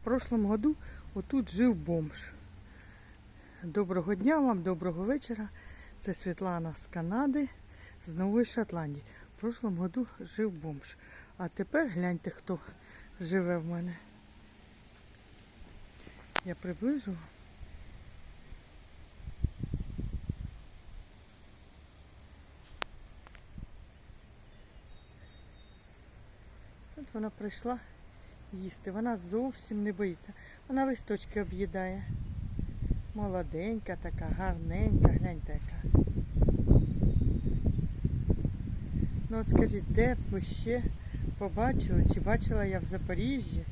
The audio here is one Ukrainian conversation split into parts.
В прошлому году отут жив бомж. Доброго дня вам, доброго вечора. Це Світлана з Канади, з Нової Шотландії. В прошлому году жив бомж. А тепер гляньте, хто живе в мене. Я приближу. От вона прийшла їсти. Вона зовсім не боїться. Вона листочки об'їдає. Молоденька така, гарненька, гляньте яка. Ну от скажіть, де б ви ще побачили, чи бачила я в Запоріжжі,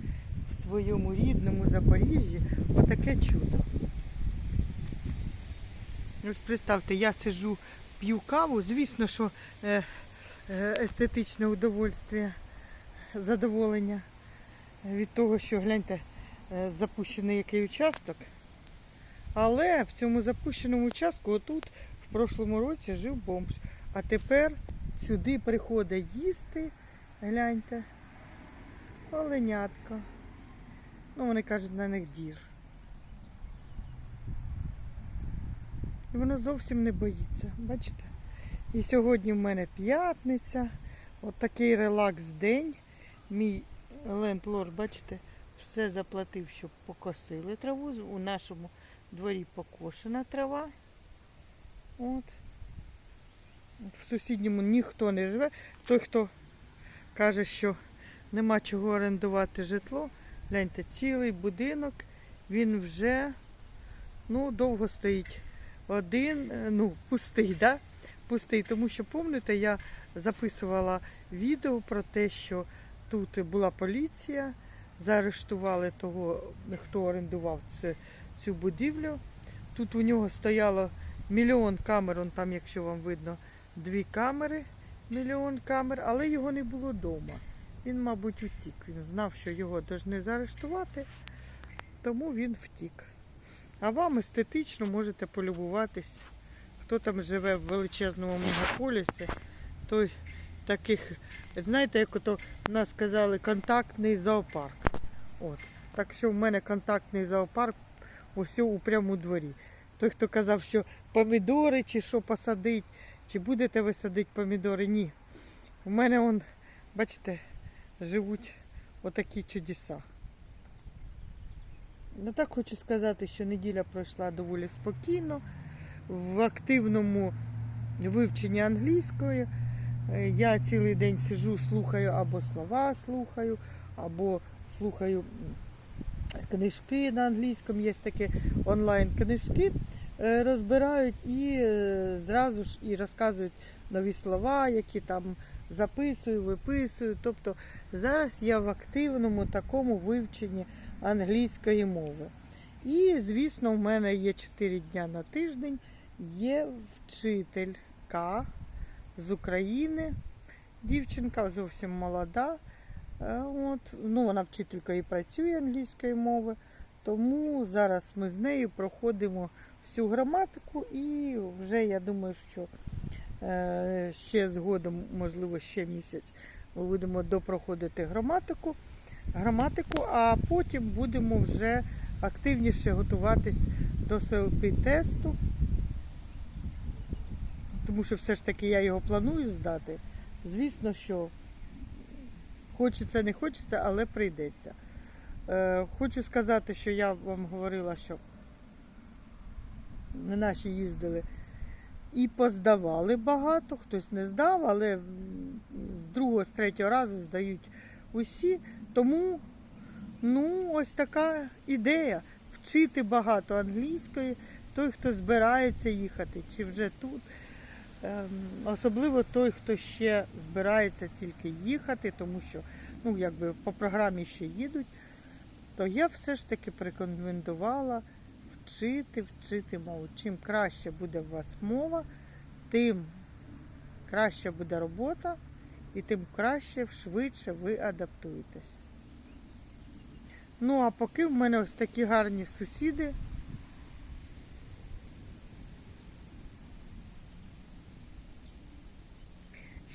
в своєму рідному Запоріжжі, отаке чудо. Ось представте, я сиджу, п'ю каву, звісно, що е, е, естетичне удовольствие, задоволення від того, що гляньте, е, запущений який участок. Але в цьому запущеному участку отут в прошлому році жив бомж. А тепер сюди приходить їсти, гляньте, оленятка. Ну, вони кажуть, на них дір. І воно зовсім не боїться, бачите? І сьогодні в мене п'ятниця, от такий релакс день. Мій лендлорд, бачите, все заплатив, щоб покосили траву. У нашому дворі покошена трава. От. В сусідньому ніхто не живе. Той, хто каже, що нема чого орендувати житло, гляньте, цілий будинок, він вже ну, довго стоїть. Один, е, ну, пустий, да? Пустий. Тому що, пам'ятаєте, я записувала відео про те, що тут була поліція, заарештували того, хто орендував цю будівлю. Тут у нього стояло мільйон камер, он там, якщо вам видно, дві камери, мільйон камер, але його не було вдома. Він, мабуть, утік. Він знав, що його повинні заарештувати, тому він втік. А вам естетично можете полюбуватись. Хто там живе в величезному мегаполісі, той таких, знаєте, як ото в нас казали, контактний зоопарк. От. Так що в мене контактний зоопарк ось у прямому дворі. Той, хто казав, що помідори чи що посадить, чи будете ви садити помідори, ні. У мене он, бачите, живуть отакі чудеса. Ну так хочу сказати, що неділя пройшла доволі спокійно, в активному вивченні англійської. Е, Я цілий день сижу, слухаю або слова слухаю, або слухаю книжки на англійському, є такі онлайн-книжки, е, розбирають і е, зразу ж і розказують нові слова, які там записую, виписую. Тобто зараз я в активному такому вивченні англійської мови. І, звісно, в мене є 4 дня на тиждень, є вчителька з України. Дівчинка зовсім молода. Е, От. Ну, вона вчителькою і працює англійської мови. Тому зараз ми з нею проходимо всю граматику і вже я думаю, що е, ще згодом, можливо, ще місяць ми будемо допроходити граматику, граматику, а потім будемо вже активніше готуватись до СЛП-тесту. Тому що все ж таки я його планую здати. Звісно, що хочеться, не хочеться, але прийдеться. Е, хочу сказати, що я вам говорила, що на наші їздили і поздавали багато, хтось не здав, але з другого, з третього разу здають усі. Тому ну, ось така ідея вчити багато англійської, той, хто збирається їхати, чи вже тут. Ем, Особливо той, хто ще збирається тільки їхати, тому що ну, якби по програмі ще їдуть, то я все ж таки порекомендувала вчити, вчити мову. Чим краще буде у вас мова, тим краще буде робота і тим краще, швидше ви адаптуєтесь. Ну, а поки в мене ось такі гарні сусіди.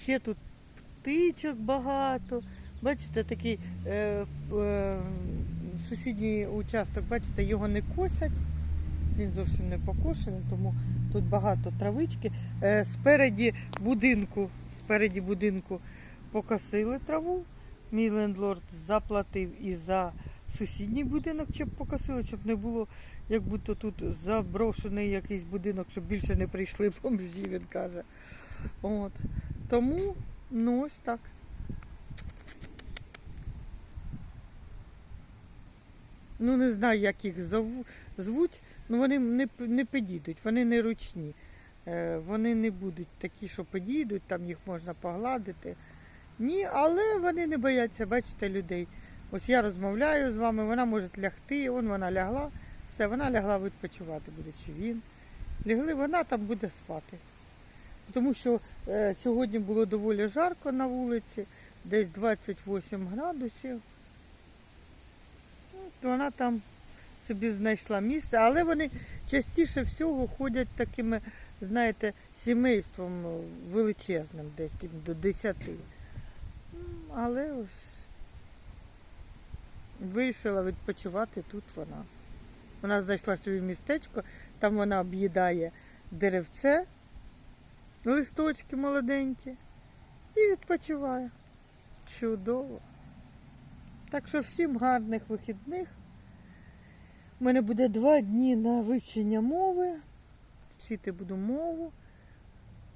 Ще тут птичок багато. Бачите, такий е, е, сусідній участок, бачите, його не косять. Він зовсім не покошений, тому тут багато травички. Е, спереді будинку, спереді будинку покосили траву. Мій лендлорд заплатив і за сусідній будинок, щоб покосили, щоб не було, як будто тут заброшений якийсь будинок, щоб більше не прийшли бомжі, він каже. От. Тому, ну ось так. Ну, не знаю, як їх звуть, ну вони не, не підійдуть, вони не ручні. Е, вони не будуть такі, що підійдуть, там їх можна погладити. Ні, але вони не бояться, бачите, людей. Ось я розмовляю з вами, вона може лягти, он вона лягла, все, вона лягла відпочивати буде, чи він. Лягли, вона там буде спати. Тому що е, сьогодні було доволі жарко на вулиці, десь 28 градусів. От вона там собі знайшла місце, але вони частіше всього ходять такими, знаєте, сімейством е, величезним, десь до 10. Але ось вирішила відпочивати тут вона. Вона знайшла собі містечко, там вона об'їдає деревце, листочки молоденькі і відпочиваю. Чудово. Так що всім гарних вихідних. У мене буде два дні на вивчення мови. Вчити буду мову.